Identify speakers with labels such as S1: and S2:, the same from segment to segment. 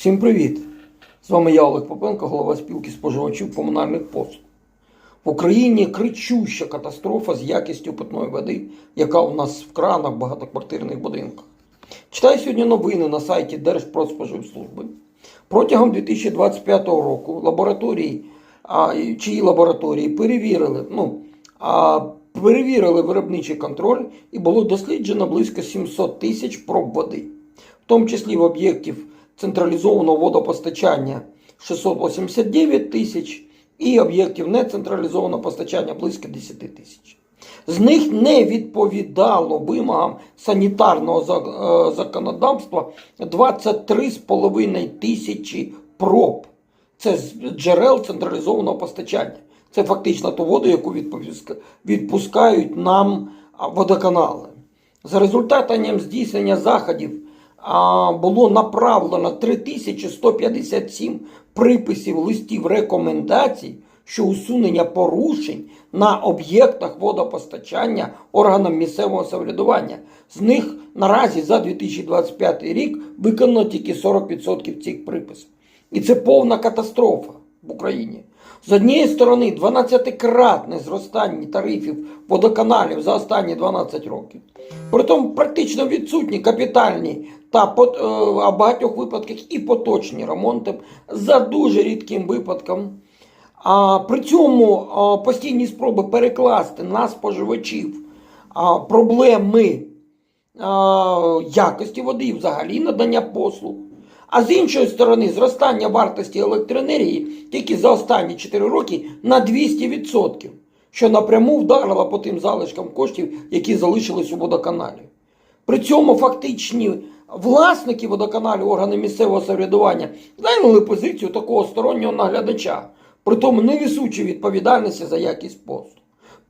S1: Всім привіт! З вами я Олег Попенко, голова спілки споживачів комунальних послуг. В Україні кричуща катастрофа з якістю питної води, яка у нас в кранах багатоквартирних будинках. Читаю сьогодні новини на сайті Держпродспоживслужби. Протягом 2025 року лабораторії, а, чиї лабораторії перевірили, ну, а, перевірили виробничий контроль і було досліджено близько 700 тисяч проб води, в тому числі в об'єктів централізованого водопостачання 689 тисяч і об'єктів нецентралізованого постачання близько 10 тисяч. З них не відповідало вимогам санітарного е, законодавства 23,5 тисячі проб. Це з джерел централізованого постачання. Це фактично ту воду, яку відпускають нам водоканали. За результатом здійснення заходів було направлено 3157 приписів листів рекомендацій, що усунення порушень на об'єктах водопостачання органам місцевого самоврядування. З них наразі за 2025 рік виконано тільки 40% цих приписів. І це повна катастрофа в Україні. З однієї сторони, 12-кратне зростання тарифів водоканалів за останні 12 років. Притом практично відсутні капітальні та е, в багатьох випадках і поточні ремонти за дуже рідким випадком. А при цьому постійні спроби перекласти на споживачів проблеми якості води і взагалі надання послуг. А з іншої сторони, зростання вартості електроенергії тільки за останні 4 роки на 200%, що напряму вдарило по тим залишкам коштів, які залишились у водоканалі. При цьому фактичні власники водоканалів, органи місцевого самоврядування зайняли позицію такого стороннього наглядача, при тому не несучи відповідальності за якість послуг.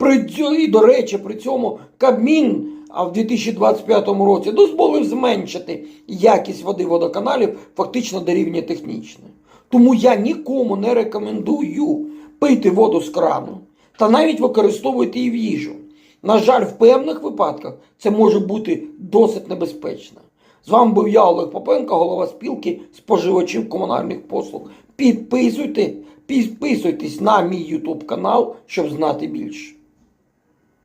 S1: При і, до речі, при цьому Кабмін в 2025 році дозволив зменшити якість води водоканалів фактично до рівня технічної. Тому я нікому не рекомендую пити воду з крану та навіть використовувати її в їжу. На жаль, в певних випадках це може бути досить небезпечно. З вами був я, Олег Попенко, голова спілки споживачів комунальних послуг. Підписуйте, підписуйтесь на мій YouTube канал, щоб знати більше.